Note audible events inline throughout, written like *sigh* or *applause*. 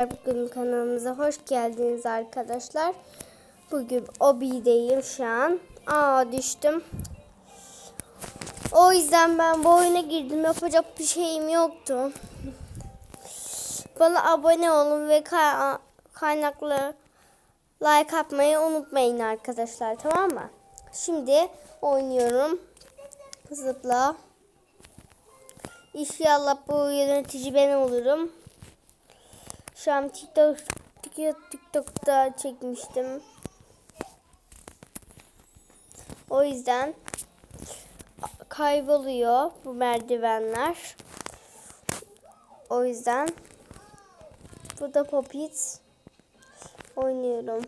Bugün kanalımıza hoş geldiniz arkadaşlar. Bugün Obi'deyim şu an. Aa düştüm. O yüzden ben bu oyuna girdim. Yapacak bir şeyim yoktu. Bana abone olun ve kay- kaynaklı like atmayı unutmayın arkadaşlar. Tamam mı? Şimdi oynuyorum. Zıpla. İnşallah bu yönetici ben olurum. Şu an TikTok, TikTok, TikTok'ta çekmiştim. O yüzden kayboluyor bu merdivenler. O yüzden bu da Popit oynuyorum.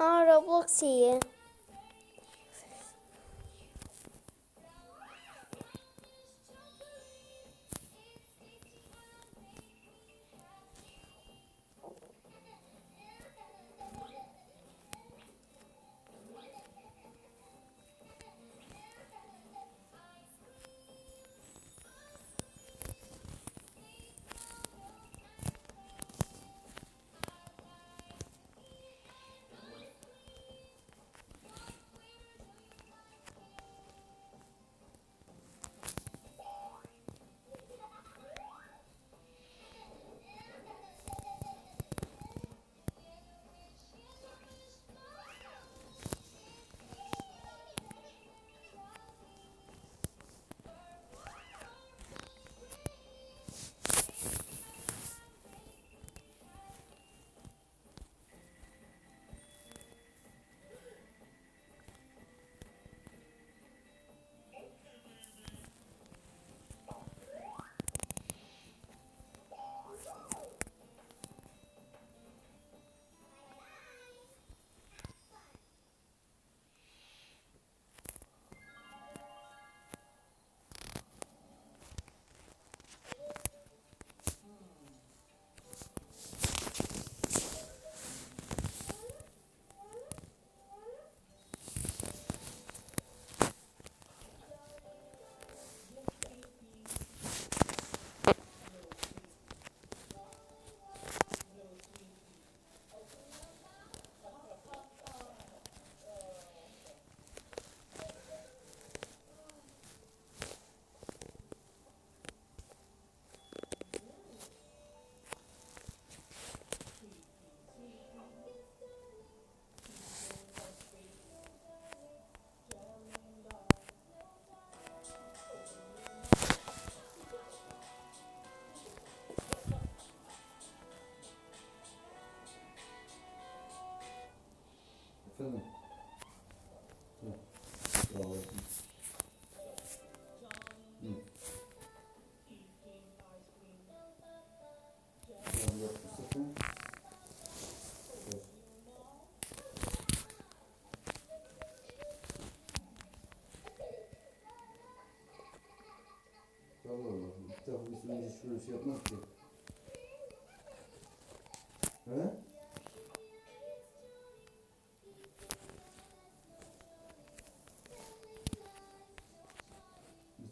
Aa Roblox iyi. Şöyle şey yapmaz ki. He?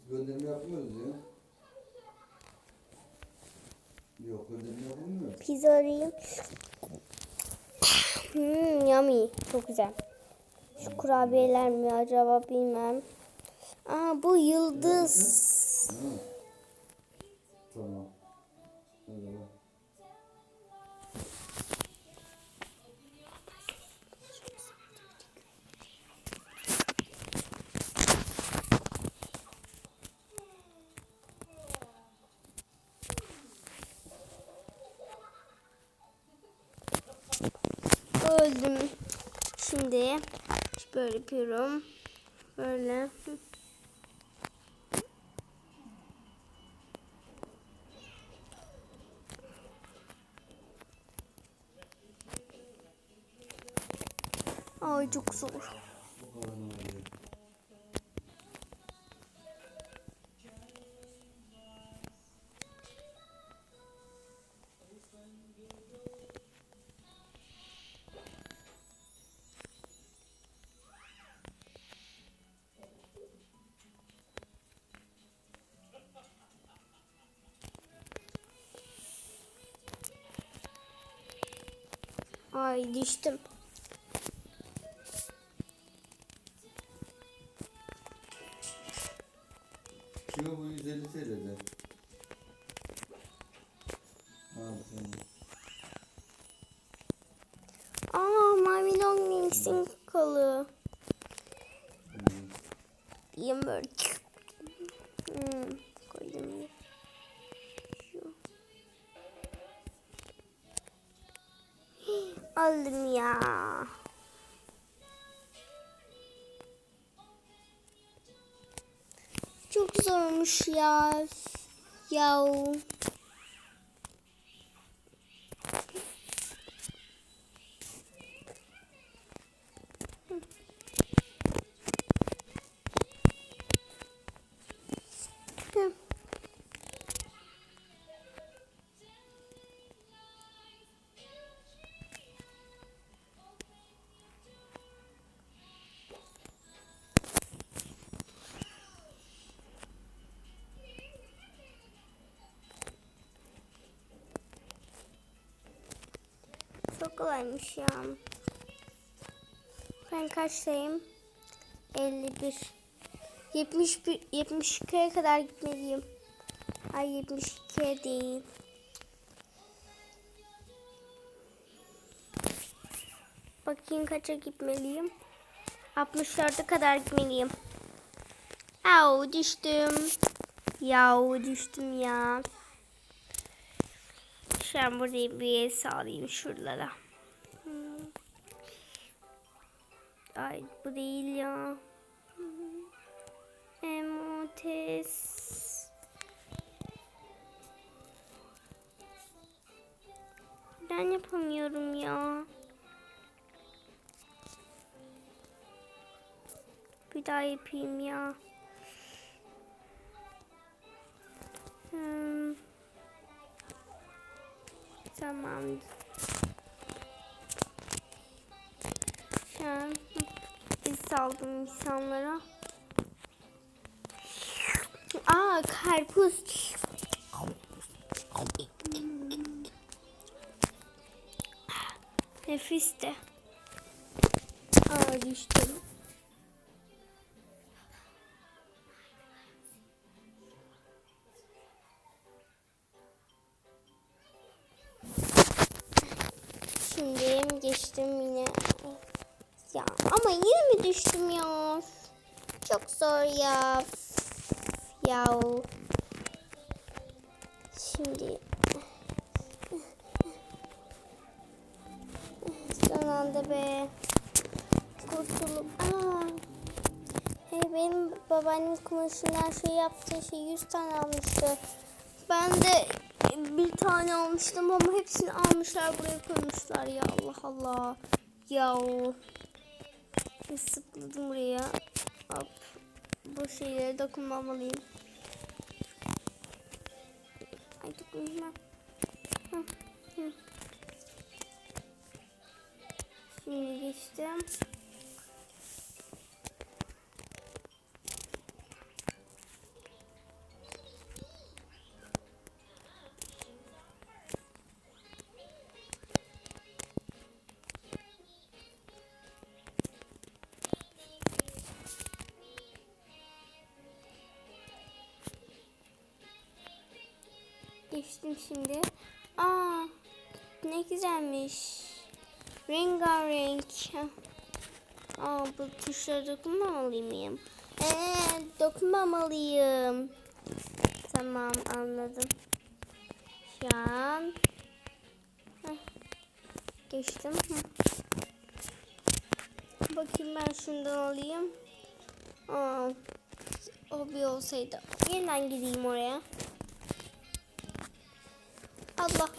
Gönderme yapmıyoruz ya. Yok gönderme yapılmıyor. Pizza arayayım. Hmm, yummy. Çok güzel. Şu kurabiyeler mi acaba bilmem. Aa bu yıldız. Ha. Şimdi böyle yapıyorum. Böyle. Ay çok zor. Ay düştüm. Şu bu 150 TL'de. Aa Mavi Long Wings'in kolu. Hmm. Aldım ya. Çok zormuş ya. Yahu. Çok kolaymış ya. Ben kaçtayım? 51. 71 72'ye kadar gitmeliyim. Ay 72'ye değil. Bakayım kaça gitmeliyim. 64'e kadar gitmeliyim. Au düştüm. Yahu düştüm ya. An burayı bir el sağlayayım şuralara. Hmm. Ay bu değil ya. Emotes. Ben yapamıyorum ya. Bir daha yapayım ya. Tamam. Şu an iz saldım insanlara. Aa karpuz. Nefisti. Aa düştüm. Yine mi düştüm ya? Çok zor ya. Ya. Şimdi son anda be. Kurtulup. Aa. Hey, benim babaannem kumaşından şey yaptığı şey 100 tane almıştı. Ben de bir tane almıştım ama hepsini almışlar buraya koymuşlar ya Allah Allah. Ya sıkladım buraya. Hop. Bu şeylere dokunmamalıyım. Ay dokunma. Şimdi geçtim. Geçtim şimdi. Aa, ne güzelmiş. Rengarenk. Aa, bu tuşlara dokunmamalıyım. Ee, dokunmamalıyım. Tamam anladım. Şu an. Geçtim. Bakayım ben şundan alayım. Aa, o bir olsaydı. Yeniden gideyim oraya. Allah.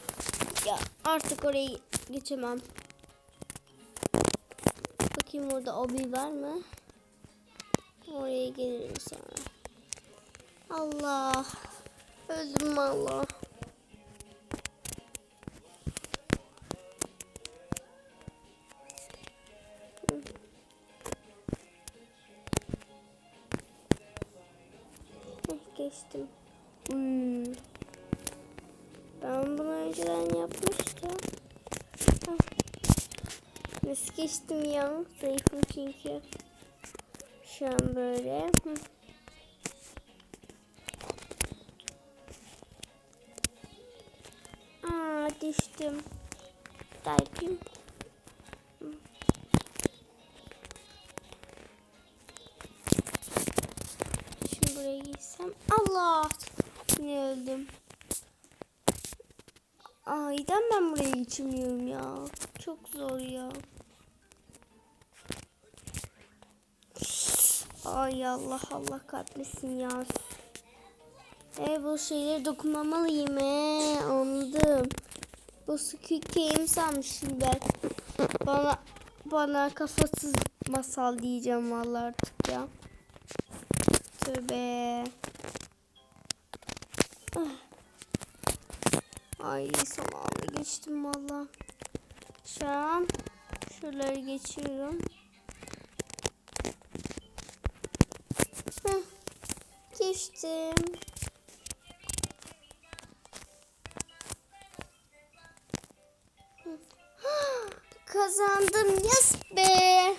Ya artık orayı geçemem. Bakayım orada obi var mı? Oraya gelirim sonra. Allah. Öldüm Allah. Geçtim ya? Zayıfım çünkü. Şu an böyle. Hı. Aa düştüm. Daypim. Şimdi buraya girsem. Allah! Yine öldüm. Aydan ben buraya geçemiyorum ya. Çok zor ya. Ay Allah Allah kahretmesin ya. E bu şeyleri dokunmamalıyım e anladım. Bu Squid sanmışım ben. Bana bana kafasız masal diyeceğim vallahi artık ya. Tövbe. Ay anda geçtim valla. Şu an şuraları geçiyorum. Heh, Hı. *gasps* Kazandım yes be.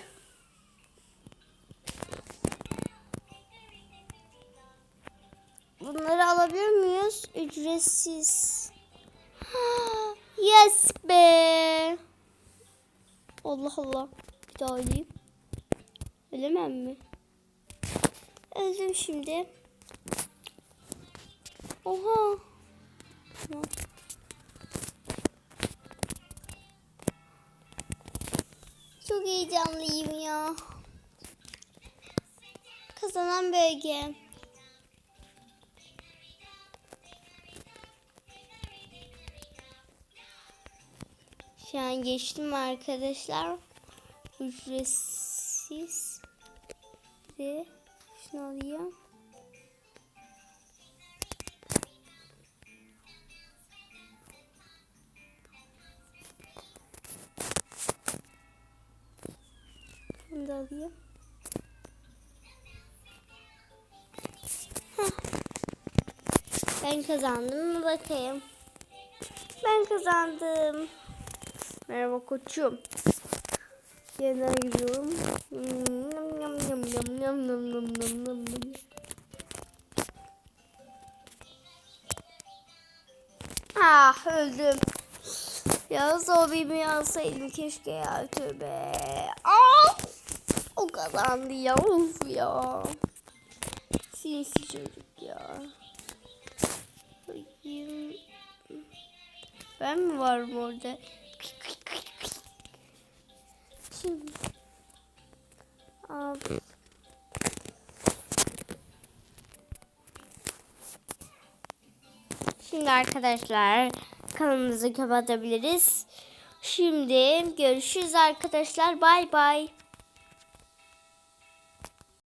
Bunları alabilir miyiz? Ücretsiz. *gasps* Yes be. Allah Allah. Bir daha öleyim. Ölemem mi? Öldüm şimdi. Oha. Çok heyecanlıyım ya. Kazanan bölge. Şu an geçtim arkadaşlar. Ücretsiz. Ve şunu alayım. Alayım. Ben kazandım mı bakayım. Ben kazandım. Merhaba koçum. Yeniden gidiyorum. Yam yam yam yam yam yam yam yam yam. Ah öldüm. Ya zombiyi alsaydım keşke ya tövbe. Ah! O kazandı ya of ya. Sinsi çocuk ya. Bakayım. Ben mi varım orada? Şimdi. Abi. Şimdi arkadaşlar kanalımızı kapatabiliriz. Şimdi görüşürüz arkadaşlar. Bay bay.